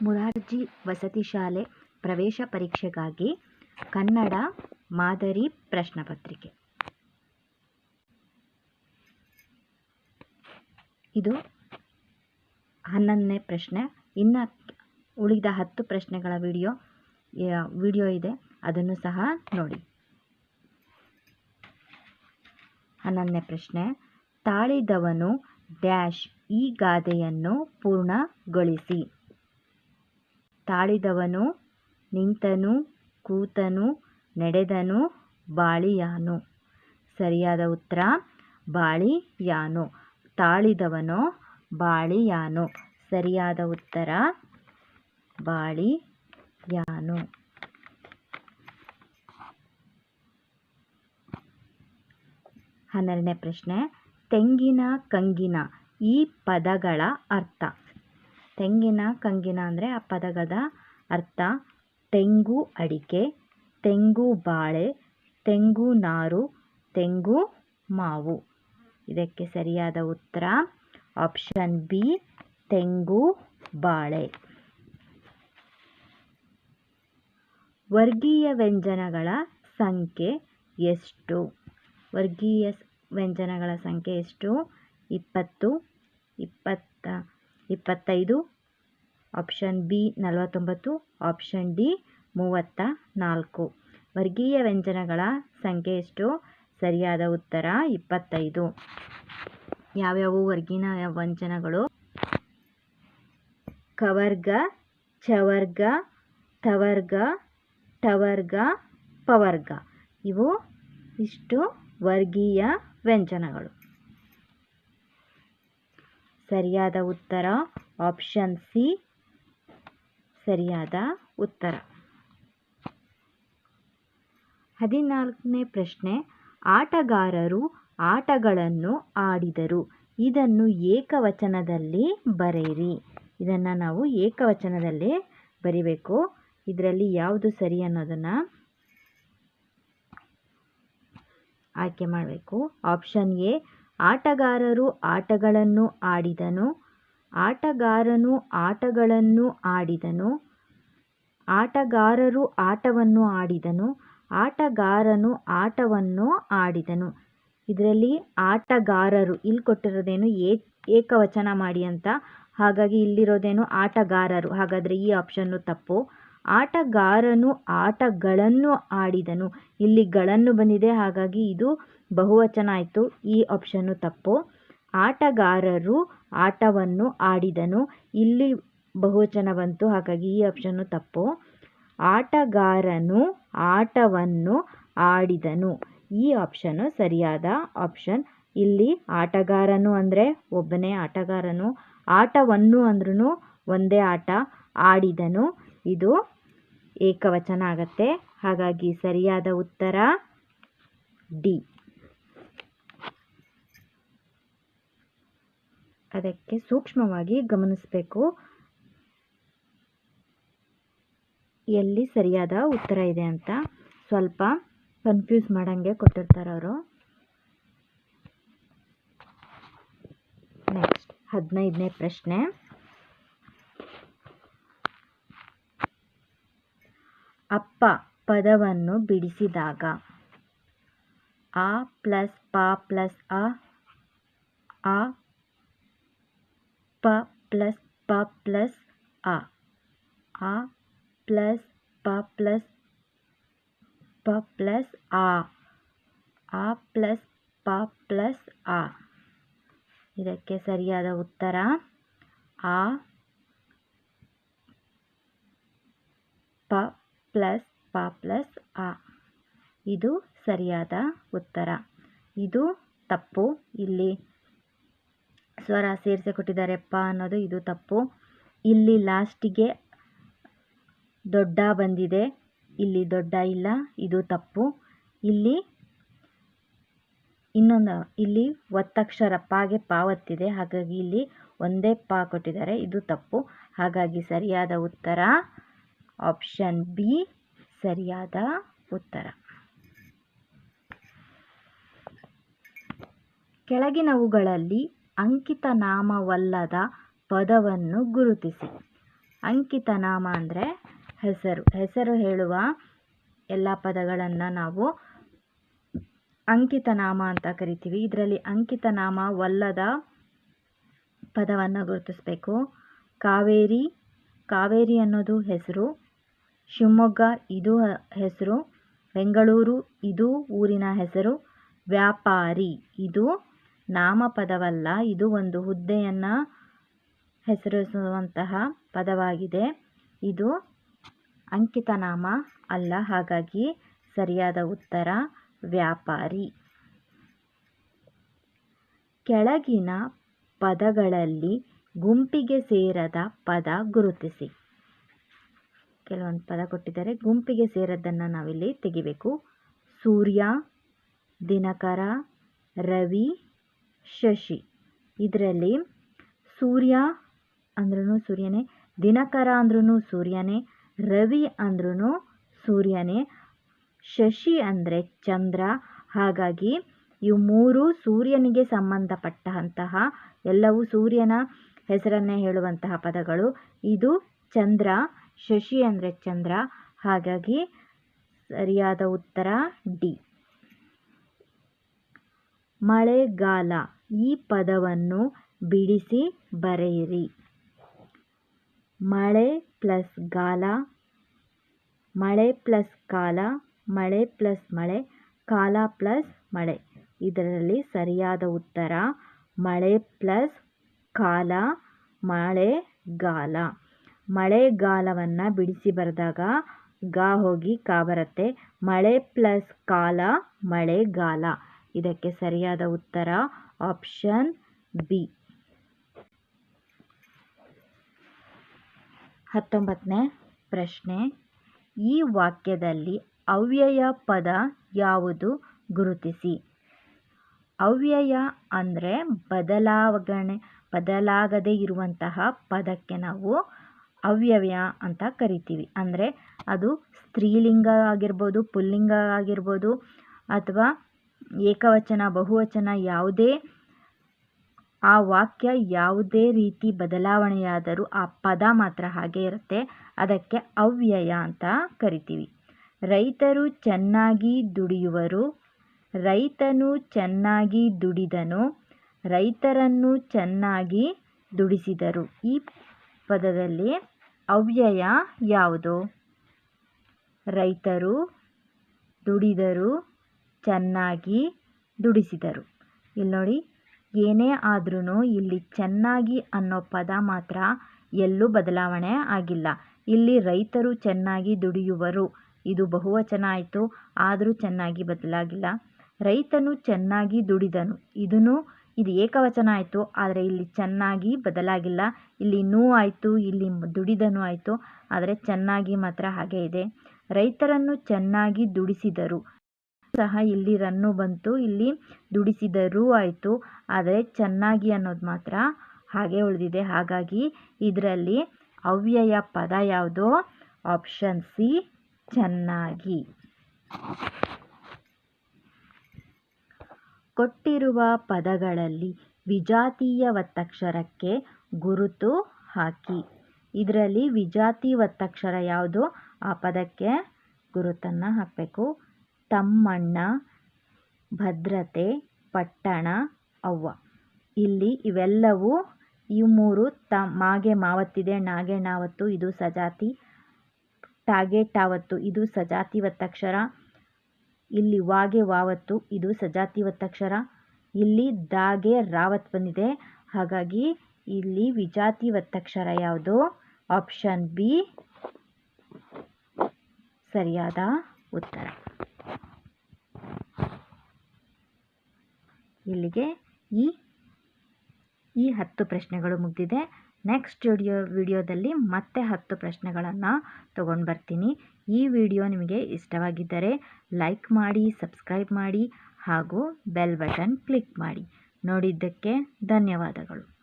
ಮುರಾರ್ಜಿ ವಸತಿ ಶಾಲೆ ಪ್ರವೇಶ ಪರೀಕ್ಷೆಗಾಗಿ ಕನ್ನಡ ಮಾದರಿ ಪ್ರಶ್ನೆಪತ್ರಿಕೆ ಇದು ಹನ್ನೊಂದನೇ ಪ್ರಶ್ನೆ. ಇನ್ನು ಉಳಿದ ಹತ್ತು ಪ್ರಶ್ನೆಗಳ ವಿಡಿಯೋ ವಿಡಿಯೋ ಇದೆ. ಅದನ್ನು ಸಹ ನೋಡಿ. ಹನ್ನೊಂದನೇ ಪ್ರಶ್ನೆ. ತಾಳಿದವನು ಡ್ಯಾಶ್ ಈ ಗಾದೆಯನ್ನು ಪೂರ್ಣಗೊಳಿಸಿ. ತಾಳಿದವನು ನಿಂತನು, ಕೂತನು, ನಡೆದನು, ಬಾಳಿಯಾನು. ಸರಿಯಾದ ಉತ್ತರ, ಬಾಳಿಯಾನು. ತಾಳಿದವನು, ಬಾಳಿಯಾನು. ಸರಿಯಾದ ಉತ್ತರ, ಬಾಳಿಯಾನು. ಹನ್ನೆರಡನೇ ಪ್ರಶ್ನೆ, ತೆಂಗಿನ ಕಂಗಿನ ಈ ಪದಗಳ ಅರ್ಥ. ತೆಂಗಿನ ಕಂಗಿನ ಅಂದರೆ ಆ ಪದಗದ ಅರ್ಥ. ತೆಂಗು ಅಡಿಕೆ, ತೆಂಗು ಬಾಳೆ, ತೆಂಗು ನಾರು, ತೆಂಗು ಮಾವು. ಇದಕ್ಕೆ ಸರಿಯಾದ ಉತ್ತರ ಆಪ್ಷನ್ ಬಿ, ತೆಂಗು ಬಾಳೆ. ವರ್ಗೀಯ ವ್ಯಂಜನಗಳ ಸಂಖ್ಯೆ ಎಷ್ಟು? ವರ್ಗೀಯ ವ್ಯಂಜನಗಳ ಸಂಖ್ಯೆ ಎಷ್ಟು? ಇಪ್ಪತ್ತು, ಇಪ್ಪತ್ತ, ಇಪ್ಪತ್ತೈದು ಆಪ್ಷನ್ ಬಿ ನಲವತ್ತೊಂಬತ್ತು, ಆಪ್ಷನ್ ಡಿ ಮೂವತ್ತ ನಾಲ್ಕು. ವರ್ಗೀಯ ವ್ಯಂಜನಗಳ ಸಂಖ್ಯೆ ಎಷ್ಟು? ಸರಿಯಾದ ಉತ್ತರ ಇಪ್ಪತ್ತೈದು. ಯಾವ್ಯಾವು ವರ್ಗೀಯ ವ್ಯಂಜನಗಳು? ಕವರ್ಗ, ಚವರ್ಗ, ತವರ್ಗ, ಟವರ್ಗ, ಪವರ್ಗ. ಇವು ಇಷ್ಟು ವರ್ಗೀಯ ವ್ಯಂಜನಗಳು. ಸರಿಯಾದ ಉತ್ತರ ಆಪ್ಷನ್ ಸಿ ಸರಿಯಾದ ಉತ್ತರ. ಹದಿನಾಲ್ಕನೇ ಪ್ರಶ್ನೆ. ಆಟಗಾರರು ಆಟಗಳನ್ನು ಆಡಿದರು. ಇದನ್ನು ಏಕವಚನದಲ್ಲಿ ಬರೆಯಿರಿ. ಇದನ್ನು ನಾವು ಏಕವಚನದಲ್ಲಿ ಬರಿಬೇಕು. ಇದರಲ್ಲಿ ಯಾವುದು ಸರಿ ಅನ್ನೋದನ್ನು ಆಯ್ಕೆ ಮಾಡಬೇಕು. Option A. ಆಟಗಾರರು ಆಟಗಳನ್ನು ಆಡಿದನು. ಆಟಗಾರನು ಆಟಗಳನ್ನು ಆಡಿದನು. ಆಟಗಾರರು ಆಟವನ್ನು ಆಡಿದನು. ಆಟಗಾರನು ಆಟವನ್ನು ಆಡಿದನು. ಇದರಲ್ಲಿ ಆಟಗಾರರು, ಇಲ್ಲಿ ಕೊಟ್ಟಿರೋದೇನು ಏಕವಚನ ಮಾಡಿ ಅಂತ. ಹಾಗಾಗಿ ಇಲ್ಲಿರೋದೇನು ಆಟಗಾರರು. ಹಾಗಾದರೆ ಈ ಆಪ್ಷನ್ನು ತಪ್ಪು. ಆಟಗಾರನು ಆಟಗಳನ್ನು ಆಡಿದನು. ಇಲ್ಲಿ ಗಳನ್ನು ಬಂದಿದೆ. ಹಾಗಾಗಿ ಇದು ಬಹುವಚನ ಆಯಿತು. ಈ ಆಪ್ಷನ್ನು ತಪ್ಪು. ಆಟಗಾರರು ಆಟವನ್ನು ಆಡಿದನು. ಇಲ್ಲಿ ಬಹುವಚನ ಬಂತು ಹಾಗಾಗಿ ಈ ಆಪ್ಷನ್ನು ತಪ್ಪು. ಆಟಗಾರನು ಆಟವನ್ನು ಆಡಿದನು. ಈ ಆಪ್ಷನ್ನು ಸರಿಯಾದ ಆಪ್ಷನ್. ಇಲ್ಲಿ ಆಟಗಾರನು ಅಂದರೆ ಒಬ್ಬನೇ ಆಟಗಾರನು. ಆಟವನ್ನು ಅಂದ್ರೂ ಒಂದೇ ಆಟ ಆಡಿದನು. ಇದು ಏಕವಚನ ಆಗತ್ತೆ. ಹಾಗಾಗಿ ಸರಿಯಾದ ಉತ್ತರ ಡಿ. ಅದಕ್ಕೆ ಸೂಕ್ಷ್ಮವಾಗಿ ಗಮನಿಸಬೇಕು. ಎಲ್ಲಿ ಸರಿಯಾದ ಉತ್ತರ ಇದೆ ಅಂತ. ಸ್ವಲ್ಪ ಕನ್ಫ್ಯೂಸ್ ಮಾಡಂಗೆ ಕೊಟ್ಟಿರ್ತಾರೆ ಅವರು. ನೆಕ್ಸ್ಟ್ ಹದಿನೈದನೇ ಪ್ರಶ್ನೆ. ಅಪ್ಪ ಪದವನ್ನು ಬಿಡಿಸಿದಾಗ ಆ ಪ್ಲಸ್ ಪ ಪ್ಲಸ್ ಅ ಪ ಪ್ಲಸ್ ಪ ಪ್ಲಸ್ ಅ ಅ ಪ್ಲಸ್ ಪ ಪ್ಲಸ್ ಪ ಪ್ಲಸ್ ಆ. ಆ ಪ್ಲಸ್ ಪ ಪ್ಲಸ್ ಆ. ಇದಕ್ಕೆ ಸರಿಯಾದ ಉತ್ತರ. ಆ ಪ ಪ್ಲಸ್ ಪ ಪ್ಲಸ್ ಅ ಇದು ಸರಿಯಾದ ಉತ್ತರ. ಇದು ತಪ್ಪು ಇಲ್ಲಿ. ಸ್ವರ ಸೇರಿಸಿ ಕೊಟ್ಟಿದ್ದಾರೆ ಪ ಅನ್ನೋದು ಇದು ತಪ್ಪು. ಇಲ್ಲಿ ಲಾಸ್ಟಿಗೆ ದೊಡ್ಡ ಬಂದಿದೆ. ಇಲ್ಲಿ ದೊಡ್ಡ ಇಲ್ಲ, ಇದು ತಪ್ಪು. ಇಲ್ಲಿ ಇನ್ನೊಂದು, ಇಲ್ಲಿ ಒತ್ತಕ್ಷರ ಪಾಗೆ ಪ ಹಾಗಾಗಿ ಇಲ್ಲಿ ಒಂದೇ ಪ ಕೊಟ್ಟಿದ್ದಾರೆ. ಇದು ತಪ್ಪು. ಹಾಗಾಗಿ ಸರಿಯಾದ ಉತ್ತರ ಆಪ್ಷನ್ ಬಿ, ಸರಿಯಾದ ಉತ್ತರ. ಕೆಳಗಿನವುಗಳಲ್ಲಿ ಅಂಕಿತ ನಾಮವಲ್ಲದ ಪದವನ್ನು ಗುರುತಿಸಿ. ಅಂಕಿತ ನಾಮ ಅಂದರೆ ಹೆಸರು. ಹೆಸರು ಹೇಳುವ ಎಲ್ಲ ಪದಗಳನ್ನು ನಾವು ಅಂಕಿತ ನಾಮ ಅಂತ ಕರಿತೀವಿ. ಇದರಲ್ಲಿ ಅಂಕಿತ ನಾಮವಲ್ಲದ ಪದವನ್ನು ಗುರುತಿಸಬೇಕು. ಕಾವೇರಿ. ಕಾವೇರಿ ಅನ್ನೋದು ಹೆಸರು. ಶಿವಮೊಗ್ಗ, ಇದು ಹೆಸರು. ಬೆಂಗಳೂರು, ಇದು ಊರಿನ ಹೆಸರು. ವ್ಯಾಪಾರಿ, ಇದು ನಾಮಪದವಲ್ಲ, ಇದು ಒಂದು ಹುದ್ದೆಯನ್ನು ಹೆಸರಿಸುವಂತಹ ಪದವಾಗಿದೆ. ಇದು ಅಂಕಿತನಾಮ ಅಲ್ಲ, ಹಾಗಾಗಿ ಸರಿಯಾದ ಉತ್ತರ ವ್ಯಾಪಾರಿ. ಕೆಳಗಿನ ಪದಗಳಲ್ಲಿ ಗುಂಪಿಗೆ ಸೇರದ ಪದ ಗುರುತಿಸಿ. ಕೆಲವೊಂದು ಪದ ಕೊಟ್ಟಿದ್ದಾರೆ. ಗುಂಪಿಗೆ ಸೇರದ್ದನ್ನು ನಾವಿಲ್ಲಿ ತೆಗಿಬೇಕು. ಸೂರ್ಯ, ದಿನಕರ, ರವಿ ಶಶಿ. ಇದರಲ್ಲಿ ಸೂರ್ಯ ಅಂದ್ರೂ ಸೂರ್ಯನೇ, ದಿನಕರ ಅಂದ್ರೂ ಸೂರ್ಯನೇ, ರವಿ ಅಂದ್ರೂ ಸೂರ್ಯನೇ, ಶಶಿ ಅಂದರೆ ಚಂದ್ರ. ಹಾಗಾಗಿ ಇವು ಮೂರು ಸೂರ್ಯನಿಗೆ ಸಂಬಂಧಪಟ್ಟಂತಹ ಎಲ್ಲವೂ ಸೂರ್ಯನ ಹೆಸರನ್ನೇ ಹೇಳುವಂತಹ ಪದಗಳು. ಇದು ಚಂದ್ರ, ಶಶಿ ಅಂದರೆ ಚಂದ್ರ. ಹಾಗಾಗಿ ಸರಿಯಾದ ಉತ್ತರ ಡಿ. ಮಳೆಗಾಲ. ಈ ಪದವನ್ನು ಬಿಡಿಸಿ ಬರೆಯಿರಿ. ಮಳೆ ಪ್ಲಸ್ ಗಾಲ, ಮಳೆ ಪ್ಲಸ್ ಕಾಲ, ಮಳೆ ಪ್ಲಸ್ ಮಳೆ, ಕಾಲ ಪ್ಲಸ್ ಮಳೆ. ಇದರಲ್ಲಿ ಸರಿಯಾದ ಉತ್ತರ, ಮಳೆ ಪ್ಲಸ್ ಕಾಲ ಮಳೆಗಾಲ ಮಳೆಗಾಲವನ್ನು ಬಿಡಿಸಿ ಬರೆದಾಗ ಗ ಹೋಗಿ ಕಾ ಬರುತ್ತೆ. ಮಳೆ ಪ್ಲಸ್ ಕಾಲ ಮಳೆಗಾಲ ಇದಕ್ಕೆ ಸರಿಯಾದ ಉತ್ತರ ಆಪ್ಷನ್ ಬಿ ಹತ್ತೊಂಬತ್ತನೇ ಪ್ರಶ್ನೆ. ಈ ವಾಕ್ಯದಲ್ಲಿ ಅವ್ಯಯ ಪದ ಯಾವುದು ಗುರುತಿಸಿ. ಅವ್ಯಯ ಅಂದರೆ ಬದಲಾವಣೆ ಬದಲಾಗದೇ ಇರುವಂತಹ ಪದಕ್ಕೆ ನಾವು ಅವ್ಯಯ ಅಂತ ಕರಿತೀವಿ. ಅಂದರೆ ಅದು ಸ್ತ್ರೀಲಿಂಗ ಆಗಿರ್ಬೋದು, ಪುಲ್ಲಿಂಗ ಆಗಿರ್ಬೋದು, ಅಥವಾ ಏಕವಚನ, ಬಹುವಚನ ಯಾವುದೇ, ಆ ವಾಕ್ಯ ಯಾವುದೇ ರೀತಿ ಬದಲಾವಣೆಯಾದರೂ ಆ ಪದ ಮಾತ್ರ ಹಾಗೆ ಇರುತ್ತೆ. ಅದಕ್ಕೆ ಅವ್ಯಯ ಅಂತ ಕರಿತೀವಿ. ರೈತರು ಚೆನ್ನಾಗಿ ದುಡಿಯುವರು, ರೈತನು ಚೆನ್ನಾಗಿ ದುಡಿದನು, ರೈತರನ್ನು ಚೆನ್ನಾಗಿ ದುಡಿಸಿದರು. ಈ ಪದದಲ್ಲಿ ಅವ್ಯಯ ಯಾವುದು? ರೈತರು ದುಡಿದರು ಚೆನ್ನಾಗಿ ದುಡಿಸಿದರು. ಇಲ್ಲಿ ನೋಡಿ, ಏನೇ ಆದ್ರೂ ಇಲ್ಲಿ ಚೆನ್ನಾಗಿ ಅನ್ನೋ ಪದ ಮಾತ್ರ ಎಲ್ಲೂ ಬದಲಾವಣೆ ಆಗಿಲ್ಲ. ಇಲ್ಲಿ ರೈತರು ಚೆನ್ನಾಗಿ ದುಡಿಯುವರು. ಇದು ಬಹುವಚನ ಆಯಿತು, ಆದರೂ ಚೆನ್ನಾಗಿ ಬದಲಾಗಿಲ್ಲ. ರೈತನು ಚೆನ್ನಾಗಿ ದುಡಿದನು. ಇದನ್ನು ಇದು ಏಕವಚನ ಆಯಿತು, ಆದರೆ ಇಲ್ಲಿ ಚೆನ್ನಾಗಿ ಬದಲಾಗಿಲ್ಲ. ಇಲ್ಲಿ ನೂ ಆಯಿತು, ಇಲ್ಲಿ ದುಡಿದನು ಆಯಿತು, ಆದರೆ ಚೆನ್ನಾಗಿ ಮಾತ್ರ ಹಾಗೆ ಇದೆ. ರೈತರನ್ನು ಚೆನ್ನಾಗಿ ದುಡಿಸಿದರು. ಸಹ ಇಲ್ಲಿ ರನ್ನು ಬಂತು, ಇಲ್ಲಿ ದುಡಿಸಿದರೂ ಆಯಿತು. ಆದರೆ ಚೆನ್ನಾಗಿ ಅನ್ನೋದು ಮಾತ್ರ ಹಾಗೆ ಉಳಿದಿದೆ. ಹಾಗಾಗಿ ಇದರಲ್ಲಿ ಅವ್ಯಯ ಪದ ಯಾವುದು? ಆಪ್ಷನ್ ಸಿ, ಚೆನ್ನಾಗಿ. ಕೊಟ್ಟಿರುವ ಪದಗಳಲ್ಲಿ ವಿಜಾತೀಯ ಒತ್ತಕ್ಷರಕ್ಕೆ ಗುರುತು ಹಾಕಿ. ಇದರಲ್ಲಿ ವಿಜಾತಿ ಒತ್ತಕ್ಷರ ಯಾವುದು? ಆ ಪದಕ್ಕೆ ಗುರುತನ್ನು ಹಾಕಬೇಕು. ತಮ್ಮಣ್ಣ, ಭದ್ರತೆ, ಪಟ್ಟಣ, ಅವ್ವ. ಇಲ್ಲಿ ಇವೆಲ್ಲವೂ ಈ ಮೂರು ತ ಮಾಗೆ ಮಾವತ್ತಿದೆ, ನಾಗೆ ನಾವತ್ತು, ಇದು ಸಜಾತಿ, ಟಾಗೆ ಟಾವತ್ತು, ಇದು ಸಜಾತಿ ಒತ್ತಕ್ಷರ ಇಲ್ಲಿ ವಾಗೆ ವಾವತ್ತು, ಇದು ಸಜಾತಿ ಒತ್ತಕ್ಷರ ಇಲ್ಲಿ ದಾಗೆ ರಾವತ್ ಬಂದಿದೆ, ಹಾಗಾಗಿ ಇಲ್ಲಿ ವಿಜಾತಿ ಒತ್ತಕ್ಷರ ಯಾವುದು? ಆಪ್ಷನ್ ಬಿ, ಸರಿಯಾದ ಉತ್ತರ. ಇಲ್ಲಿಗೆ ಈ ಈ ಹತ್ತು ಪ್ರಶ್ನೆಗಳು ಮುಗಿದಿದೆ. ನೆಕ್ಸ್ಟ್ ವಿಡಿಯೋ ವಿಡಿಯೋದಲ್ಲಿ ಮತ್ತೆ ಹತ್ತು ಪ್ರಶ್ನೆಗಳನ್ನು ತೊಗೊಂಡು ಬರ್ತೀನಿ. ಈ ವಿಡಿಯೋ ನಿಮಗೆ ಇಷ್ಟವಾಗಿದ್ದರೆ ಲೈಕ್ ಮಾಡಿ ಸಬ್ಸ್ಕ್ರೈಬ್ ಮಾಡಿ ಹಾಗೂ ಬೆಲ್ ಬಟನ್ ಕ್ಲಿಕ್ ಮಾಡಿ. ನೋಡಿದ್ದಕ್ಕೆ ಧನ್ಯವಾದಗಳು.